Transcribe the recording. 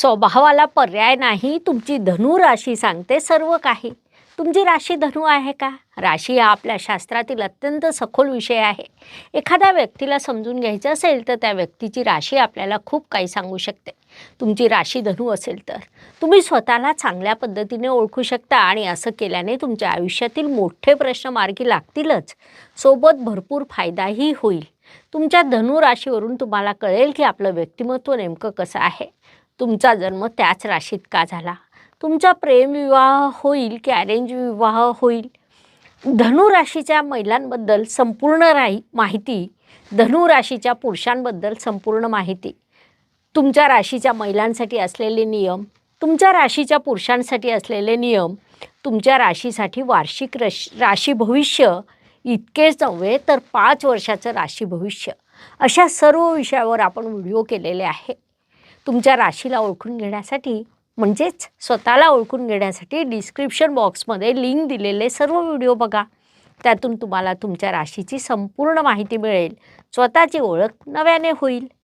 स्वभावाला पर्याय नाही तुमची धनु राशी सांगते सर्व काही. तुमची राशी धनु आहे का? राशी हा आपल्या शास्त्रातील अत्यंत सखोल विषय आहे. एखाद्या व्यक्तीला समजून घ्यायचं असेल तर त्या व्यक्तीची राशी आपल्याला खूप काही सांगू शकते. तुमची राशी धनु असेल तर. तुम्ही स्वतःला चांगल्या पद्धतीने ओळखू शकता आणि असं केल्याने तुमच्या आयुष्यातील मोठे प्रश्न मार्गी लागतीलच. सोबत भरपूर फायदाही होईल. तुमच्या धनु राशीवरून तुम्हाला कळेल की आपलं व्यक्तिमत्व नेमकं कसं आहे. तुमचा जन्म त्याच राशीत का झाला? तुमचा प्रेमविवाह होईल की अरेंज विवाह होईल? धनु राशीच्या महिलांबद्दल संपूर्ण राही माहिती धनु राशीच्या पुरुषांबद्दल संपूर्ण माहिती. तुमच्या राशीच्या महिलांसाठी असलेले नियम तुमच्या राशीच्या पुरुषांसाठी असलेले नियम तुमच्या राशीसाठी वार्षिक रश राशी भविष्य इतकेच नव्हे तर पाच वर्षाचं राशी भविष्य. अशा सर्व विषयावर आपण व्हिडिओ केलेले आहे तुमच्या राशीला ओळखून घेण्यासाठी म्हणजेच स्वतःला ओळखून घेण्यासाठी डिस्क्रिप्शन बॉक्समध्ये लिंक दिलेले सर्व व्हिडिओ बघा. त्यातून तुम्हाला तुमच्या राशीची संपूर्ण माहिती मिळेल. स्वतःची ओळख नव्याने होईल.